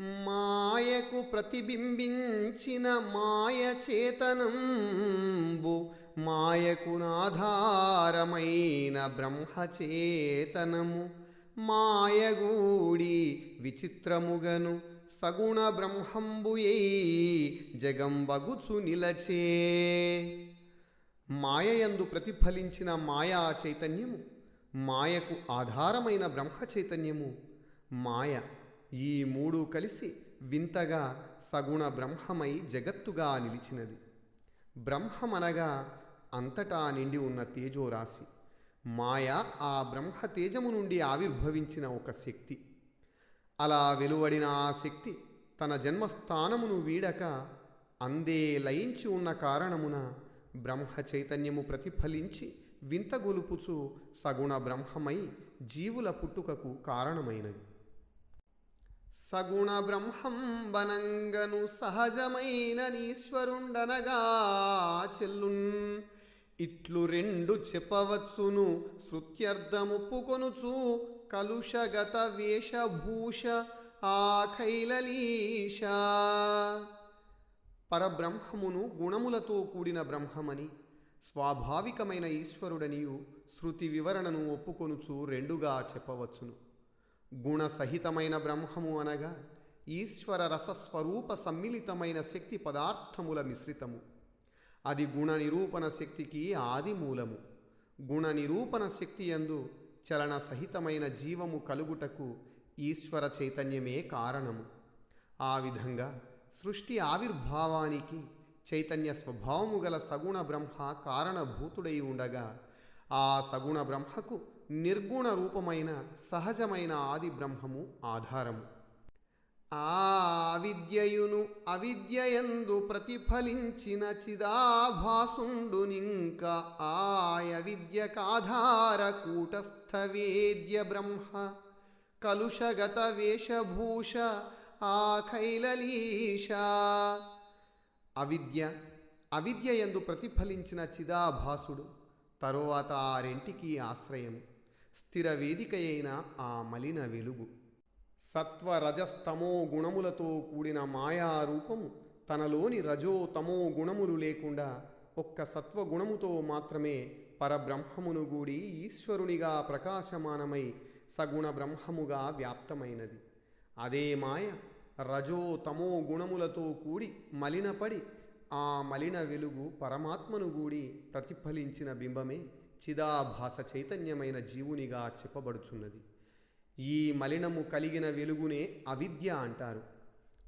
మాయకు ప్రతిబింబించిన మాయ చేతనంబు మాయకు నాధారమైన బ్రహ్మచేతనము. మాయగూడి విచిత్రముగను సగుణ బ్రహ్మంబుయై జగంబగుచు నిలచే. మాయయందు ప్రతిఫలించిన మాయా చైతన్యము మాయకు ఆధారమైన బ్రహ్మ చైతన్యము మాయ ఈ మూడు కలిసి వింతగా సగుణ బ్రహ్మమై జగత్తుగా నిలిచినది. బ్రహ్మమనగా అంతటా నిండి ఉన్న తేజోరాశి. మాయ ఆ బ్రహ్మ తేజము నుండి ఆవిర్భవించిన ఒక శక్తి. అలా వెలువడిన ఆ శక్తి తన జన్మస్థానమును వీడక అందే లయించి ఉన్న కారణమున బ్రహ్మ చైతన్యము ప్రతిఫలించి వింతగొలుపుచు సగుణ బ్రహ్మమై జీవుల పుట్టుకకు కారణమైనది. సగుణ బ్రహ్మంబనంగను సహజమైన నీశ్వరుండనగా చెల్లున్. ఇట్లు రెండు చెప్పవచ్చును శృత్యర్థముప్పుకొనుచు కలుషగత వేషభూష ఆ కైలలీష పరబ్రహ్మమును గుణములతో కూడిన బ్రహ్మమని స్వాభావికమైన ఈశ్వరుడనియు శృతి వివరణను ఒప్పుకొనుచు రెండుగా చెప్పవచ్చును. గుణసహితమైన బ్రహ్మము అనగా ఈశ్వర రసస్వరూప సమ్మిళితమైన శక్తి పదార్థముల మిశ్రితము. అది గుణ నిరూపణ శక్తికి ఆది మూలము గుణ నిరూపణ శక్తి యందు చలన సహితమైన జీవము కలుగుటకు ఈశ్వర చైతన్యమే కారణము. ఆ విధంగా సృష్టి ఆవిర్భావానికి చైతన్య స్వభావము గల సగుణ బ్రహ్మ కారణభూతుడై ఉండగా ఆ సగుణ బ్రహ్మకు నిర్గుణ రూపమైన సహజమైన ఆది బ్రహ్మము ఆధారము. ఆ విద్యయును అవిద్యయందు ప్రతిఫలించిన చిదాభాసుండునింక ఆయ విద్యకాధార కూటస్థ వేద్య బ్రహ్మ. కలుషగత వేషభూష ఆఖైలలీష అవిద్య అవిద్య అవిద్యయందు ప్రతిఫలించిన చిదాభాసుడు తరువాత ఆ రెంటికి ఆశ్రయము. స్థిర వేదికయైన ఆ మలిన వెలుగు. సత్వరజస్తమో గుణములతో కూడిన మాయా రూపము తనలోని రజో తమో గుణములు లేకుండా ఒక్క సత్వగుణముతో మాత్రమే పరబ్రహ్మమును గూడి ఈశ్వరునిగా ప్రకాశమానమై సగుణ బ్రహ్మముగా వ్యాప్తమైనది. అదే మాయ రజో తమో గుణములతో కూడి మలినపడి ఆ మలిన వెలుగు పరమాత్మను గూడి ప్రతిఫలించిన బింబమే. చిదాభాస చైతన్యమైన జీవునిగా చెప్పబడుచున్నది. ఈ మలినము కలిగిన వెలుగునే అవిద్య అంటారు.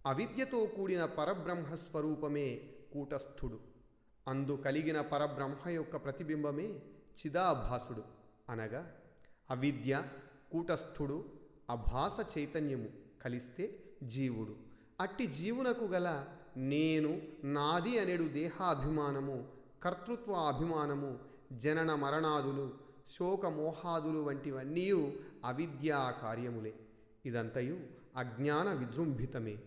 అవిద్యతో కూడిన పరబ్రహ్మ స్వరూపమే కూటస్థుడు. అందు కలిగిన పరబ్రహ్మ యొక్క ప్రతిబింబమే చిదాభాసుడు అనగా అవిద్య కూటస్థుడు అభాస చైతన్యము కలిస్తే జీవుడు. అట్టి జీవునకు గల నేను నాది అనేడు దేహాభిమానము కర్తృత్వ అభిమానము జనన మరణాదులు శోకమోహాదులు వంటివన్నీ అవిద్యా కార్యములే. ఇదంతయు అజ్ఞాన విజృంభితమే.